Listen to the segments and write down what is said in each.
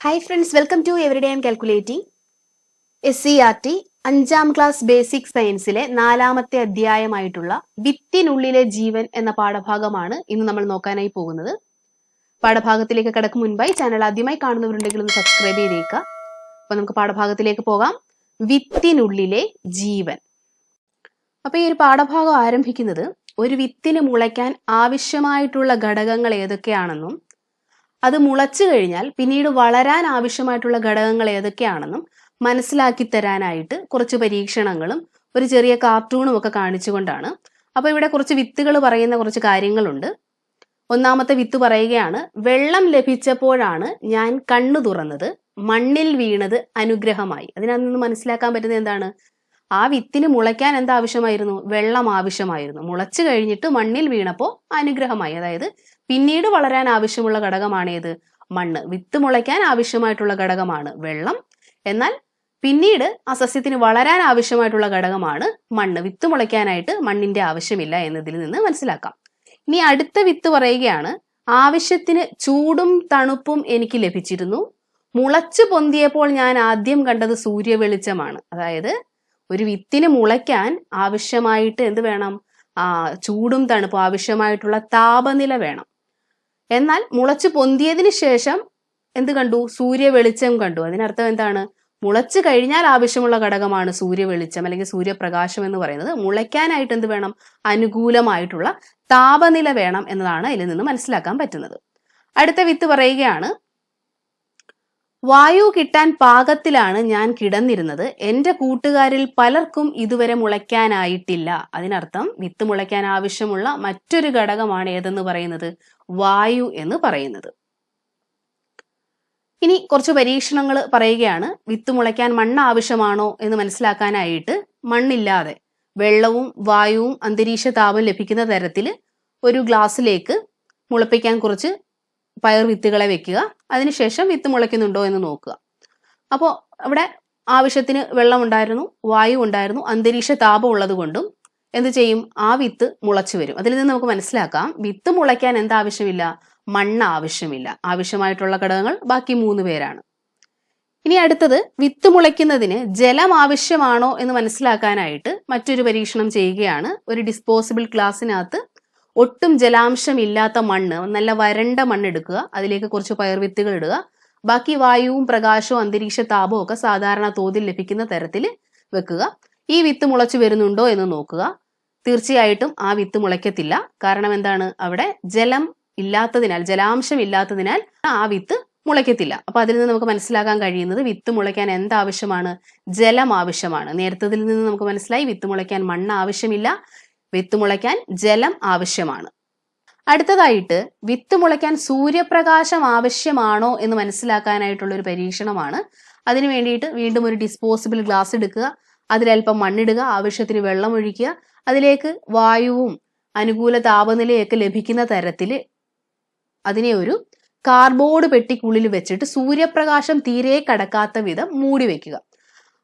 Hi friends welcome to everyday and calculating S C R T അഞ്ചാം class basic സയൻസിലെ നാലാമത്തെ അധ്യായമായിട്ടുള്ള വിത്തിനുള്ളിലെ ജീവൻ എന്ന പാഠഭാഗമാണ് ഇന്ന് നമ്മൾ നോക്കാനായി പോകുന്നത്. പാഠഭാഗത്തിലേക്ക് കടക്കും മുൻപായി ചാനൽ ആദ്യമായി കാണുന്നവരുണ്ടെങ്കിൽ ഒന്ന് സബ്സ്ക്രൈബ് ചെയ്തേക്കുക അപ്പൊ നമുക്ക് പാഠഭാഗത്തിലേക്ക് പോകാം. വിത്തിനുള്ളിലെ ജീവൻ. അപ്പൊ ഈ ഒരു പാഠഭാഗം ആരംഭിക്കുന്നത് ഒരു വിത്തിന് മുളയ്ക്കാൻ ആവശ്യമായിട്ടുള്ള ഘടകങ്ങൾ ഏതൊക്കെയാണെന്നും അത് മുളച്ചു കഴിഞ്ഞാൽ പിന്നീട് വളരാൻ ആവശ്യമായിട്ടുള്ള ഘടകങ്ങൾ ഏതൊക്കെയാണെന്നും മനസ്സിലാക്കി തരാനായിട്ട് കുറച്ച് പരീക്ഷണങ്ങളും ഒരു ചെറിയ കാർട്ടൂണും ഒക്കെ കാണിച്ചുകൊണ്ടാണ്. അപ്പൊ ഇവിടെ കുറച്ച് വിത്തുകൾ പറയുന്ന കുറച്ച് കാര്യങ്ങളുണ്ട്. ഒന്നാമത്തെ വിത്ത് പറയുകയാണ് വെള്ളം ലഭിച്ചപ്പോഴാണ് ഞാൻ കണ്ണു തുറന്നത്. മണ്ണിൽ വീണത് അനുഗ്രഹമായി. അതിനകത്ത് നിന്ന് മനസ്സിലാക്കാൻ പറ്റുന്നത് എന്താണ്? ആ വിത്തിന് മുളയ്ക്കാൻ എന്താവശ്യമായിരുന്നു? വെള്ളം ആവശ്യമായിരുന്നു. മുളച്ചു കഴിഞ്ഞിട്ട് മണ്ണിൽ വീണപ്പോൾ അനുഗ്രഹമായി. അതായത് പിന്നീട് വളരാൻ ആവശ്യമുള്ള ഘടകമാണ് ഏത് മണ്ണ്. വിത്ത് മുളയ്ക്കാൻ ആവശ്യമായിട്ടുള്ള ഘടകമാണ് വെള്ളം. എന്നാൽ പിന്നീട് ആ സസ്യത്തിന് വളരാൻ ആവശ്യമായിട്ടുള്ള ഘടകമാണ് മണ്ണ്. വിത്ത് മുളയ്ക്കാനായിട്ട് മണ്ണിന്റെ ആവശ്യമില്ല എന്നതിൽ നിന്ന് മനസ്സിലാക്കാം. ഇനി അടുത്ത വിത്ത് പറയുകയാണ് ആവശ്യത്തിന് ചൂടും തണുപ്പും എനിക്ക് ലഭിച്ചിരുന്നു. മുളച്ചു പൊന്തിയപ്പോൾ ഞാൻ ആദ്യം കണ്ടത് സൂര്യ വെളിച്ചമാണ്. അതായത് ഒരു വിത്തിന് മുളയ്ക്കാൻ ആവശ്യമായിട്ട് എന്ത് വേണം? ചൂടും തണുപ്പും ആവശ്യമായിട്ടുള്ള താപനില വേണം. എന്നാൽ മുളച്ച് പൊന്തിയതിന് ശേഷം എന്ത് കണ്ടു? സൂര്യ വെളിച്ചം കണ്ടു. അതിനർത്ഥം എന്താണ്? മുളച്ചു കഴിഞ്ഞാൽ ആവശ്യമുള്ള ഘടകമാണ് സൂര്യ വെളിച്ചം അല്ലെങ്കിൽ സൂര്യപ്രകാശം എന്ന് പറയുന്നത്. മുളയ്ക്കാനായിട്ട് എന്ത് വേണം? അനുകൂലമായിട്ടുള്ള താപനില വേണം എന്നതാണ് ഇതിൽ നിന്ന് മനസ്സിലാക്കാൻ പറ്റുന്നത്. അടുത്ത വിത്ത് പറയുകയാണ് വായു കിട്ടാൻ പാകത്തിലാണ് ഞാൻ കിടന്നിരുന്നത്. എന്റെ കൂട്ടുകാരിൽ പലർക്കും ഇതുവരെ മുളയ്ക്കാനായിട്ടില്ല. അതിനർത്ഥം വിത്ത് മുളയ്ക്കാൻ ആവശ്യമുള്ള മറ്റൊരു ഘടകമാണ് ഏതെന്ന് പറയുന്നത്? വായു എന്ന് പറയുന്നത്. ഇനി കുറച്ച് പരീക്ഷണങ്ങൾ പറയുകയാണ്. വിത്ത് മുളയ്ക്കാൻ മണ്ണ് ആവശ്യമാണോ എന്ന് മനസ്സിലാക്കാനായിട്ട് മണ്ണില്ലാതെ വെള്ളവും വായുവും അന്തരീക്ഷ താപം ലഭിക്കുന്ന തരത്തിൽ ഒരു ഗ്ലാസ്സിലേക്ക് മുളപ്പിക്കാൻ കുറച്ച് പയർ വിത്തുകളെ വെക്കുക. അതിനുശേഷം വിത്ത് മുളയ്ക്കുന്നുണ്ടോ എന്ന് നോക്കുക. അപ്പോൾ അവിടെ ആവശ്യത്തിന് വെള്ളം ഉണ്ടായിരുന്നു വായു ഉണ്ടായിരുന്നു അന്തരീക്ഷ താപം ഉള്ളത് കൊണ്ടും എന്ത് ചെയ്യും? ആ വിത്ത് മുളച്ചു വരും. അതിൽ നിന്ന് നമുക്ക് മനസ്സിലാക്കാം. വിത്ത് മുളയ്ക്കാൻ എന്താവശ്യമില്ല മണ്ണ് ആവശ്യമില്ല. ആവശ്യമായിട്ടുള്ള ഘടകങ്ങൾ ബാക്കി മൂന്ന് പേരാണ്. ഇനി അടുത്തത് വിത്ത് മുളയ്ക്കുന്നതിന് ജലം ആവശ്യമാണോ എന്ന് മനസ്സിലാക്കാനായിട്ട് മറ്റൊരു പരീക്ഷണം ചെയ്യുകയാണ് ഒരു ഡിസ്പോസിബിൾ ഗ്ലാസ്സിനകത്ത് ഒട്ടും ജലാംശം ഇല്ലാത്ത മണ്ണ് നല്ല വരണ്ട മണ്ണ് എടുക്കുക അതിലേക്ക് കുറച്ച് പയർവിത്തുകൾ ഇടുക. ബാക്കി വായുവും പ്രകാശവും അന്തരീക്ഷ താപവും ഒക്കെ സാധാരണ തോതിൽ ലഭിക്കുന്ന തരത്തിൽ വെക്കുക. ഈ വിത്ത് മുളച്ചു വരുന്നുണ്ടോ എന്ന് നോക്കുക. തീർച്ചയായിട്ടും ആ വിത്ത് മുളയ്ക്കത്തില്ല. കാരണം എന്താണ്? അവിടെ ജലം ഇല്ലാത്തതിനാൽ ജലാംശം ഇല്ലാത്തതിനാൽ ആ വിത്ത് മുളയ്ക്കത്തില്ല. അപ്പൊ അതിൽ നിന്ന് നമുക്ക് മനസ്സിലാക്കാൻ കഴിയുന്നത് വിത്ത് മുളയ്ക്കാൻ എന്താവശ്യമാണ്? ജലം ആവശ്യമാണ്. നേരത്തതിൽ നിന്ന് നമുക്ക് മനസ്സിലായി വിത്ത് മുളയ്ക്കാൻ മണ്ണ് ആവശ്യമില്ല. വിത്ത് മുളയ്ക്കാൻ ജലം ആവശ്യമാണ്. അടുത്തതായിട്ട് വിത്ത് മുളയ്ക്കാൻ സൂര്യപ്രകാശം ആവശ്യമാണോ എന്ന് മനസ്സിലാക്കാനായിട്ടുള്ള ഒരു പരീക്ഷണമാണ്. അതിനു വേണ്ടിയിട്ട് വീണ്ടും ഒരു ഡിസ്പോസിബിൾ ഗ്ലാസ് എടുക്കുക അതിലൽപ്പം മണ്ണിടുക ആവശ്യത്തിന് വെള്ളം ഒഴിക്കുക അതിലേക്ക് വായുവും അനുകൂല താപനിലയൊക്കെ ലഭിക്കുന്ന തരത്തിൽ അതിനെ ഒരു കാർബോർഡ് പെട്ടിക്കുള്ളിൽ വെച്ചിട്ട് സൂര്യപ്രകാശം തീരെ കടക്കാത്ത വിധം മൂടി വെക്കുക.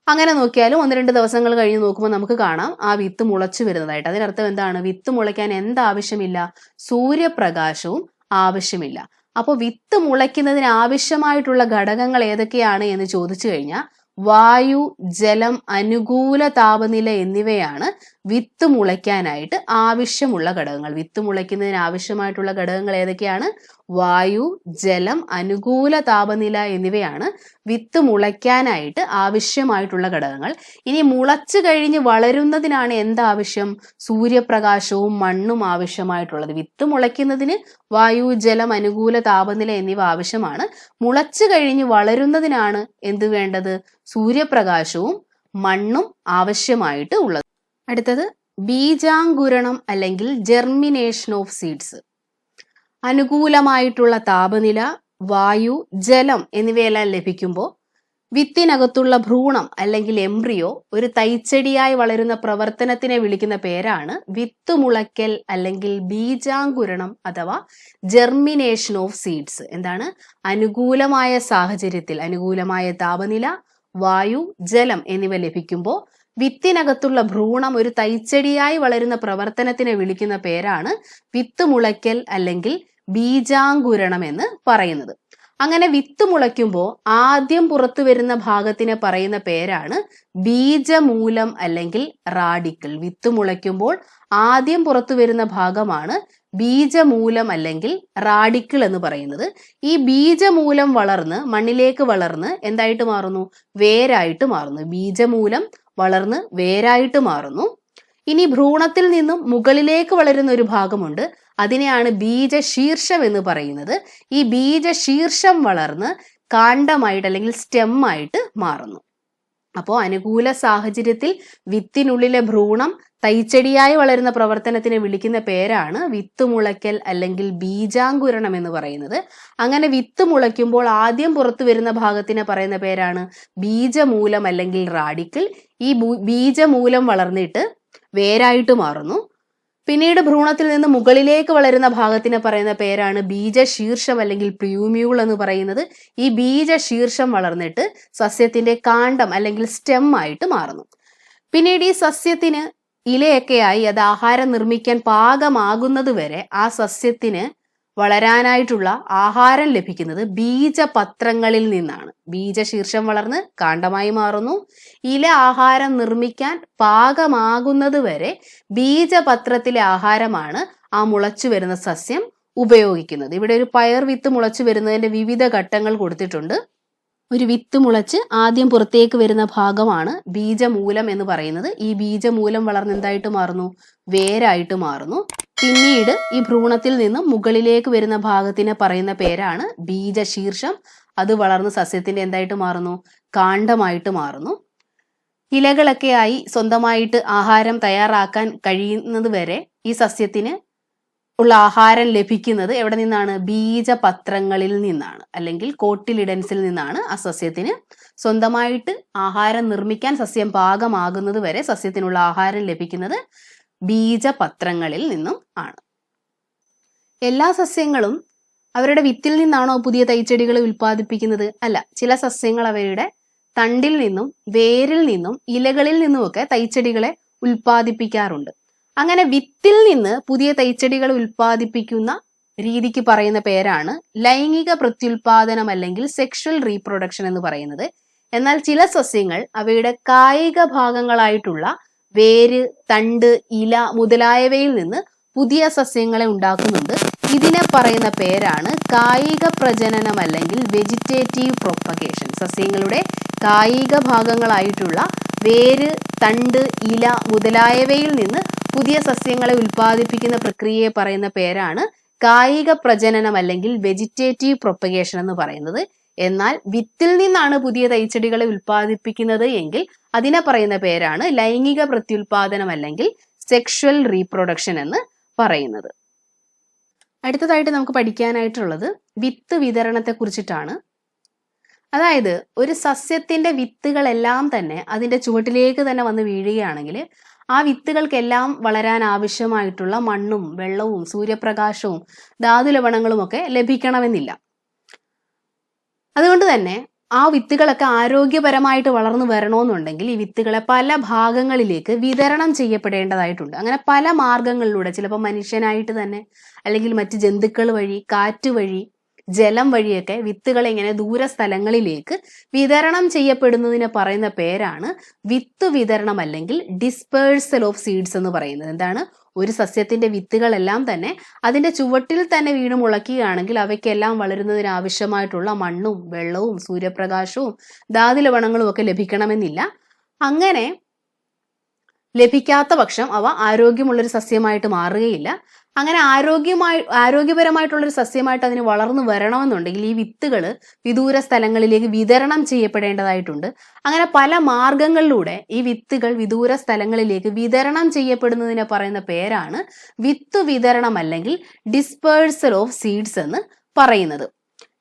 അങ്ങനെ നോക്കിയാലും ഒന്ന് രണ്ട് ദിവസങ്ങൾ കഴിഞ്ഞ് നോക്കുമ്പോൾ നമുക്ക് കാണാം ആ വിത്ത് മുളച്ചു വരുന്നതായിട്ട്. അതിനർത്ഥം എന്താണ്? വിത്ത് മുളയ്ക്കാൻ എന്താവശ്യമില്ല? സൂര്യപ്രകാശവും ആവശ്യമില്ല. അപ്പോൾ വിത്ത് മുളയ്ക്കുന്നതിന് ആവശ്യമായിട്ടുള്ള ഘടകങ്ങൾ ഏതൊക്കെയാണ് എന്ന് ചോദിച്ചു കഴിഞ്ഞാൽ വായു ജലം അനുകൂല താപനില എന്നിവയാണ് വിത്ത് മുളയ്ക്കാനായിട്ട് ആവശ്യമുള്ള ഘടകങ്ങൾ. വിത്ത് മുളയ്ക്കുന്നതിന് ആവശ്യമായിട്ടുള്ള ഘടകങ്ങൾ ഏതൊക്കെയാണ്? വായു ജലം അനുകൂല താപനില എന്നിവയാണ് വിത്ത് മുളയ്ക്കാനായിട്ട് ആവശ്യമായിട്ടുള്ള ഘടകങ്ങൾ. ഇനി മുളച്ചു കഴിഞ്ഞ് വളരുന്നതിനാണ് എന്താവശ്യം? സൂര്യപ്രകാശവും മണ്ണും ആവശ്യമായിട്ടുള്ളത്. വിത്ത് മുളയ്ക്കുന്നതിന് വായു ജലം അനുകൂല താപനില എന്നിവ ആവശ്യമാണ്. മുളച്ചു കഴിഞ്ഞ് വളരുന്നതിനാണ് എന്ത് വേണ്ടത്? സൂര്യപ്രകാശവും മണ്ണും ആവശ്യമായിട്ട് ഉള്ളത്. അടുത്തത് ബീജാങ്കുരണം അല്ലെങ്കിൽ ജെർമിനേഷൻ ഓഫ് സീഡ്സ് അനുകൂലമായിട്ടുള്ള താപനില വായു ജലം എന്നിവയെല്ലാം ലഭിക്കുമ്പോൾ വിത്തിനകത്തുള്ള ഭ്രൂണം അല്ലെങ്കിൽ എംബ്രിയോ ഒരു തൈച്ചെടിയായി വളരുന്ന പ്രവർത്തനത്തിനെ വിളിക്കുന്ന പേരാണ് വിത്ത് മുളയ്ക്കൽ അല്ലെങ്കിൽ ബീജാങ്കുരണം അഥവാ ജെർമിനേഷൻ ഓഫ് സീഡ്സ് എന്താണ്? അനുകൂലമായ സാഹചര്യത്തിൽ അനുകൂലമായ താപനില വായു ജലം എന്നിവ ലഭിക്കുമ്പോൾ വിത്തിനകത്തുള്ള ഭ്രൂണം ഒരു തൈച്ചെടിയായി വളരുന്ന പ്രവർത്തനത്തിനെ വിളിക്കുന്ന പേരാണ് വിത്ത് മുളയ്ക്കൽ അല്ലെങ്കിൽ ബീജാങ്കുരണം എന്ന് പറയുന്നത്. അങ്ങനെ വിത്ത് മുളയ്ക്കുമ്പോൾ ആദ്യം പുറത്തു വരുന്ന ഭാഗത്തിനെ പറയുന്ന പേരാണ് ബീജമൂലം അല്ലെങ്കിൽ റാഡിക്കൽ. വിത്ത് മുളയ്ക്കുമ്പോൾ ആദ്യം പുറത്തു വരുന്ന ഭാഗമാണ് ബീജമൂലം അല്ലെങ്കിൽ റാഡിക്കൽ എന്ന് പറയുന്നത്. ഈ ബീജമൂലം വളർന്ന് മണ്ണിലേക്ക് വളർന്ന് എന്തായിട്ട് മാറുന്നു? വേരായിട്ട് മാറുന്നു. ബീജമൂലം വളർന്ന് വേരായിട്ട് മാറുന്നു. ഇനി ഭ്രൂണത്തിൽ നിന്നും മുകളിലേക്ക് വളരുന്ന ഒരു ഭാഗമുണ്ട്. അതിനെയാണ് ബീജശീർഷം എന്ന് പറയുന്നത്. ഈ ബീജശീർഷം വളർന്ന് കാണ്ഡമായിട്ട് അല്ലെങ്കിൽ സ്റ്റെമ്മായിട്ട് മാറുന്നു. അപ്പോൾ അനുകൂല സാഹചര്യത്തിൽ വിത്തിനുള്ളിലെ ഭ്രൂണം തൈച്ചെടിയായി വളരുന്ന പ്രവർത്തനത്തിനെ വിളിക്കുന്ന പേരാണ് വിത്ത് മുളയ്ക്കൽ അല്ലെങ്കിൽ ബീജാങ്കുരണം എന്ന് പറയുന്നത്. അങ്ങനെ വിത്ത് മുളയ്ക്കുമ്പോൾ ആദ്യം പുറത്തു വരുന്ന ഭാഗത്തിനെ പറയുന്ന പേരാണ് ബീജമൂലം അല്ലെങ്കിൽ റാഡിക്കിൾ ഈ ബീജമൂലം വളർന്നിട്ട് വേരായിട്ട് മാറുന്നു. പിന്നീട് ഭ്രൂണത്തിൽ നിന്ന് മുകളിലേക്ക് വളരുന്ന ഭാഗത്തിന് പറയുന്ന പേരാണ് ബീജശീർഷം അല്ലെങ്കിൽ പ്രിയൂമ്യൂൾ എന്ന് പറയുന്നത്. ഈ ബീജശീർഷം വളർന്നിട്ട് സസ്യത്തിന്റെ കാണ്ടം അല്ലെങ്കിൽ സ്റ്റെം ആയിട്ട് മാറുന്നു. പിന്നീട് ഈ സസ്യത്തിന് ഇലയൊക്കെയായി അത് ആഹാരം നിർമ്മിക്കാൻ പാകമാകുന്നത് വരെ ആ സസ്യത്തിന് വളരാനായിട്ടുള്ള ആഹാരം ലഭിക്കുന്നത് ബീജപത്രങ്ങളിൽ നിന്നാണ്. ബീജശീർഷം വളർന്ന് കാണ്ഡമായി മാറുന്നു. ഇല ആഹാരം നിർമ്മിക്കാൻ പാകമാകുന്നത് വരെ ബീജപത്രത്തിലെ ആഹാരമാണ് ആ മുളച്ചു വരുന്ന സസ്യം ഉപയോഗിക്കുന്നത്. ഇവിടെ ഒരു പയർ വിത്ത് മുളച്ചു വരുന്നതിന്റെ വിവിധ ഘട്ടങ്ങൾ കൊടുത്തിട്ടുണ്ട്. ഒരു വിത്ത് മുളച്ച് ആദ്യം പുറത്തേക്ക് വരുന്ന ഭാഗമാണ് ബീജമൂലം എന്ന് പറയുന്നത്. ഈ ബീജമൂലം വളർന്ന് എന്തായിട്ട് മാറുന്നു? വേരായിട്ട് മാറുന്നു. പിന്നീട് ഈ ഭ്രൂണത്തിൽ നിന്നും മുകളിലേക്ക് വരുന്ന ഭാഗത്തിനെ പറയുന്ന പേരാണ് ബീജശീർഷം. അത് വളർന്ന് സസ്യത്തിന്റെ എന്തായിട്ട് മാറുന്നു? കാണ്ഡമായിട്ട് മാറുന്നു. ഇലകളൊക്കെ ആയി സ്വന്തമായിട്ട് ആഹാരം തയ്യാറാക്കാൻ കഴിയുന്നത് വരെ ഈ സസ്യത്തിന് ഉള്ള ആഹാരം ലഭിക്കുന്നത് എവിടെ നിന്നാണ്? ബീജപത്രങ്ങളിൽ നിന്നാണ്. അല്ലെങ്കിൽ കോട്ടിലിഡൻസിൽ നിന്നാണ് ആ സസ്യത്തിന് സ്വന്തമായിട്ട് ആഹാരം നിർമ്മിക്കാൻ സസ്യം പാകമാകുന്നത് വരെ സസ്യത്തിനുള്ള ആഹാരം ലഭിക്കുന്നത് ബീജപത്രങ്ങളിൽ നിന്നും ആണ്. എല്ലാ സസ്യങ്ങളും അവരുടെ വിത്തിൽ നിന്നാണോ പുതിയ തൈച്ചെടികൾ ഉൽപ്പാദിപ്പിക്കുന്നത്? അല്ല ചില സസ്യങ്ങൾ അവരുടെ തണ്ടിൽ നിന്നും വേരിൽ നിന്നും ഇലകളിൽ നിന്നുമൊക്കെ തൈച്ചെടികളെ ഉൽപ്പാദിപ്പിക്കാറുണ്ട്. അങ്ങനെ വിത്തിൽ നിന്ന് പുതിയ തൈച്ചെടികൾ ഉൽപ്പാദിപ്പിക്കുന്ന രീതിക്ക് പറയുന്ന പേരാണ് ലൈംഗിക പ്രത്യുൽപാദനം അല്ലെങ്കിൽ സെക്ഷൽ റീപ്രൊഡക്ഷൻ എന്ന് പറയുന്നത്. എന്നാൽ ചില സസ്യങ്ങൾ അവയുടെ കായിക ഭാഗങ്ങളായിട്ടുള്ള വേര് തണ്ട് ഇല മുതലായവയിൽ നിന്ന് പുതിയ സസ്യങ്ങളെ ഉണ്ടാക്കുന്നുണ്ട്. ഇതിനെ പറയുന്ന പേരാണ് കായിക പ്രജനനം അല്ലെങ്കിൽ വെജിറ്റേറ്റീവ് പ്രൊപ്പഗേഷൻ സസ്യങ്ങളുടെ കായിക ഭാഗങ്ങളായിട്ടുള്ള വേര് തണ്ട് ഇല മുതലായവയിൽ നിന്ന് പുതിയ സസ്യങ്ങളെ ഉൽപ്പാദിപ്പിക്കുന്ന പ്രക്രിയയെ പറയുന്ന പേരാണ് കായിക പ്രജനനം അല്ലെങ്കിൽ വെജിറ്റേറ്റീവ് പ്രൊപ്പഗേഷൻ എന്ന് പറയുന്നത്. എന്നാൽ വിത്തിൽ നിന്നാണ് പുതിയ തൈച്ചെടികളെ ഉൽപ്പാദിപ്പിക്കുന്നത് എങ്കിൽ അതിനെ പറയുന്ന പേരാണ് ലൈംഗിക പ്രത്യുൽപാദനം അല്ലെങ്കിൽ സെക്ഷൽ റീപ്രൊഡക്ഷൻ എന്ന് പറയുന്നത്. അടുത്തതായിട്ട് നമുക്ക് പഠിക്കാനായിട്ടുള്ളത് വിത്ത് വിതരണത്തെ കുറിച്ചിട്ടാണ്. അതായത് ഒരു സസ്യത്തിന്റെ വിത്തുകളെല്ലാം തന്നെ അതിന്റെ ചുവട്ടിലേക്ക് തന്നെ വന്ന് വീഴുകയാണെങ്കിൽ ആ വിത്തുകൾക്കെല്ലാം വളരാൻ ആവശ്യമായിട്ടുള്ള മണ്ണും വെള്ളവും സൂര്യപ്രകാശവും ധാതു ലവണങ്ങളും ഒക്കെ ലഭിക്കണമെന്നില്ല. അതുകൊണ്ട് തന്നെ ആ വിത്തുകളൊക്കെ ആരോഗ്യപരമായിട്ട് വളർന്നു വരണമെന്നുണ്ടെങ്കിൽ ഈ വിത്തുകളെ പല ഭാഗങ്ങളിലേക്ക് വിതരണം ചെയ്യപ്പെടേണ്ടതായിട്ടുണ്ട്. അങ്ങനെ പല മാർഗങ്ങളിലൂടെ ചിലപ്പോൾ മനുഷ്യനായിട്ട് തന്നെ അല്ലെങ്കിൽ മറ്റ് ജന്തുക്കൾ വഴി കാറ്റ് വഴി ജലം വഴിയൊക്കെ വിത്തുകൾ ഇങ്ങനെ ദൂര സ്ഥലങ്ങളിലേക്ക് വിതരണം ചെയ്യപ്പെടുന്നതിന് പറയുന്ന പേരാണ് വിത്ത് വിതരണം അല്ലെങ്കിൽ ഡിസ്പേഴ്സൽ ഓഫ് സീഡ്സ് എന്ന് പറയുന്നത്. എന്താണ്? ഒരു സസ്യത്തിന്റെ വിത്തുകളെല്ലാം തന്നെ അതിന്റെ ചുവട്ടിൽ തന്നെ വീണ് മുളയ്ക്കുകയാണെങ്കിൽ അവയ്ക്കെല്ലാം വളരുന്നതിന് ആവശ്യമായിട്ടുള്ള മണ്ണും വെള്ളവും സൂര്യപ്രകാശവും ധാതുലവണങ്ങളും ഒക്കെ ലഭിക്കണമെന്നില്ല. അങ്ങനെ ലഭിക്കാത്ത പക്ഷം അവ ആരോഗ്യമുള്ളൊരു സസ്യമായിട്ട് മാറുകയില്ല. അങ്ങനെ ആരോഗ്യമായി ആരോഗ്യപരമായിട്ടുള്ളൊരു സസ്യമായിട്ട് അതിന് വളർന്നു വരണമെന്നുണ്ടെങ്കിൽ ഈ വിത്തുകൾ വിദൂര സ്ഥലങ്ങളിലേക്ക് വിതരണം ചെയ്യപ്പെടേണ്ടതായിട്ടുണ്ട്. അങ്ങനെ പല മാർഗങ്ങളിലൂടെ ഈ വിത്തുകൾ വിദൂര സ്ഥലങ്ങളിലേക്ക് വിതരണം ചെയ്യപ്പെടുന്നതിനെ പറയുന്ന പേരാണ് വിത്ത് വിതരണം അല്ലെങ്കിൽ ഡിസ്പേഴ്സൽ ഓഫ് സീഡ്സ് എന്ന് പറയുന്നത്.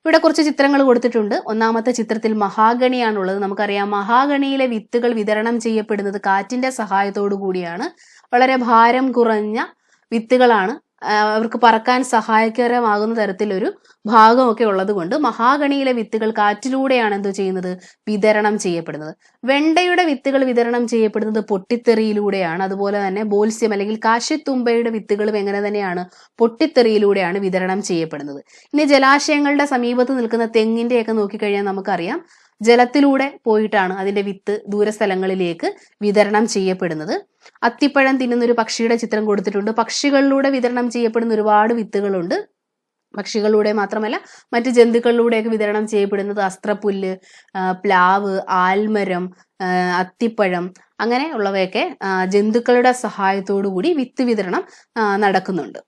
ഇവിടെ കുറച്ച് ചിത്രങ്ങൾ കൊടുത്തിട്ടുണ്ട്. ഒന്നാമത്തെ ചിത്രത്തിൽ മഹാഗണിയാണുള്ളത്. നമുക്കറിയാം മഹാഗണിയിലെ വിത്തുകൾ വിതരണം ചെയ്യപ്പെടുന്നത് കാറ്റിന്റെ സഹായത്തോടു കൂടിയാണ്. വളരെ ഭാരം കുറഞ്ഞ വിത്തുകളാണ് അവർക്ക് പറക്കാൻ സഹായകരമാകുന്ന തരത്തിലൊരു ഭാഗമൊക്കെ ഉള്ളത് കൊണ്ട് മഹാഗണിയിലെ വിത്തുകൾ കാറ്റിലൂടെയാണ് എന്തോ ചെയ്യുന്നത്? വിതരണം ചെയ്യപ്പെടുന്നത്. വെണ്ടയുടെ വിത്തുകൾ വിതരണം ചെയ്യപ്പെടുന്നത് പൊട്ടിത്തെറിയിലൂടെയാണ്. അതുപോലെ തന്നെ ബോൽസ്യം അല്ലെങ്കിൽ കാശിത്തുമ്പയുടെ വിത്തുകളും എങ്ങനെ തന്നെയാണ് പൊട്ടിത്തെറിയിലൂടെയാണ് വിതരണം ചെയ്യപ്പെടുന്നത്. ഇനി ജലാശയങ്ങളുടെ സമീപത്ത് നിൽക്കുന്ന തെങ്ങിന്റെയൊക്കെ നോക്കിക്കഴിഞ്ഞാൽ നമുക്കറിയാം ജലത്തിലൂടെ പോയിട്ടാണ് അതിന്റെ വിത്ത് ദൂരസ്ഥലങ്ങളിലേക്ക് വിതരണം ചെയ്യപ്പെടുന്നത്. അത്തിപ്പഴം തിന്നുന്ന ഒരു പക്ഷിയുടെ ചിത്രം കൊടുത്തിട്ടുണ്ട്. പക്ഷികളിലൂടെ വിതരണം ചെയ്യപ്പെടുന്ന ഒരുപാട് വിത്തുകളുണ്ട്. പക്ഷികളിലൂടെ മാത്രമല്ല മറ്റ് ജന്തുക്കളിലൂടെയൊക്കെ വിതരണം ചെയ്യപ്പെടുന്നത് അസ്ത്രപ്പുല്ല് പ്ലാവ് ആൽമരം അത്തിപ്പഴം അങ്ങനെ ഉള്ളവയൊക്കെ ജന്തുക്കളുടെ സഹായത്തോടു കൂടി വിത്ത് വിതരണം നടക്കുന്നുണ്ട്.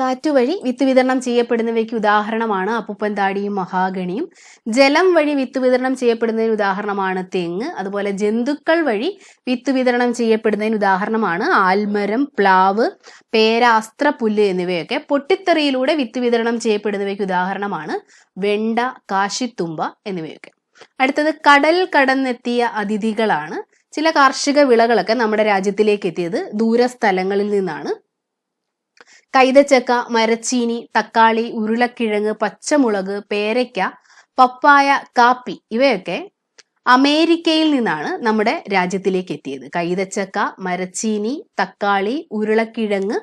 കാറ്റുവഴി വിത്ത് വിതരണം ചെയ്യപ്പെടുന്നവയ്ക്ക് ഉദാഹരണമാണ് അപ്പുപ്പൻ താടിയും മഹാഗണിയും. ജലം വഴി വിത്ത് വിതരണം ചെയ്യപ്പെടുന്നതിന് ഉദാഹരണമാണ് തെങ്ങ്. അതുപോലെ ജന്തുക്കൾ വഴി വിത്ത് വിതരണം ചെയ്യപ്പെടുന്നതിന് ഉദാഹരണമാണ് ആൽമരം പ്ലാവ് പേര പുല്ല് എന്നിവയൊക്കെ. പൊട്ടിത്തെറിയിലൂടെ വിത്ത് വിതരണം ചെയ്യപ്പെടുന്നവയ്ക്ക് ഉദാഹരണമാണ് വെണ്ട കാശിത്തുമ്പ എന്നിവയൊക്കെ. അടുത്തത് കടൽ കടന്നെത്തിയ അതിഥികളാണ്. ചില കാർഷിക വിളകളൊക്കെ നമ്മുടെ രാജ്യത്തിലേക്ക് എത്തിയത് ദൂരസ്ഥലങ്ങളിൽ നിന്നാണ്. കൈതച്ചക്ക മരച്ചീനി തക്കാളി ഉരുളക്കിഴങ്ങ് പച്ചമുളക് പേരയ്ക്ക പപ്പായ കാപ്പി ഇവയൊക്കെ അമേരിക്കയിൽ നിന്നാണ് നമ്മുടെ രാജ്യത്തിലേക്ക് എത്തിയത്. കൈതച്ചക്ക മരച്ചീനി തക്കാളി ഉരുളക്കിഴങ്ങ്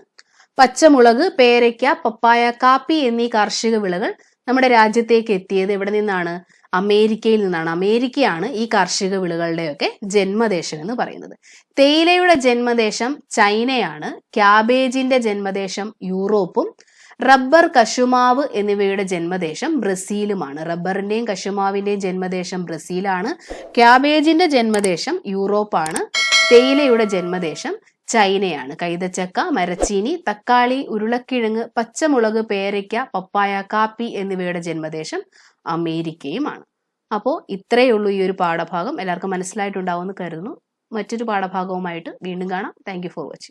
പച്ചമുളക് പേരയ്ക്ക പപ്പായ കാപ്പി എന്നീ കാർഷിക വിളകൾ നമ്മുടെ രാജ്യത്തേക്ക് എത്തിയത് എവിടെ നിന്നാണ്? അമേരിക്കയിൽ നിന്നാണ്. അമേരിക്കയാണ് ഈ കാർഷിക വിളകളുടെയൊക്കെ ജന്മദേശം എന്ന് പറയുന്നത്. തേയിലയുടെ ജന്മദേശം ചൈനയാണ്. ക്യാബേജിന്റെ ജന്മദേശം യൂറോപ്പും. റബ്ബർ കശുമാവ് എന്നിവയുടെ ജന്മദേശം ബ്രസീലുമാണ്. റബ്ബറിന്റെയും കശുമാവിന്റെയും ജന്മദേശം ബ്രസീലാണ്. ക്യാബേജിന്റെ ജന്മദേശം യൂറോപ്പാണ്. തേയിലയുടെ ജന്മദേശം ചൈനയാണ്. കൈതച്ചക്ക മരച്ചീനി തക്കാളി ഉരുളക്കിഴങ്ങ് പച്ചമുളക് പേരയ്ക്ക പപ്പായ കാപ്പി എന്നിവയുടെ ജന്മദേശം അമേരിക്കയുമാണ്. അപ്പോൾ ഇത്രയേ ഉള്ളൂ ഈ ഒരു പാഠഭാഗം. എല്ലാവർക്കും മനസ്സിലായിട്ടുണ്ടാവുമെന്ന് കരുതുന്നു. മറ്റൊരു പാഠഭാഗവുമായിട്ട് വീണ്ടും കാണാം. Thank for watching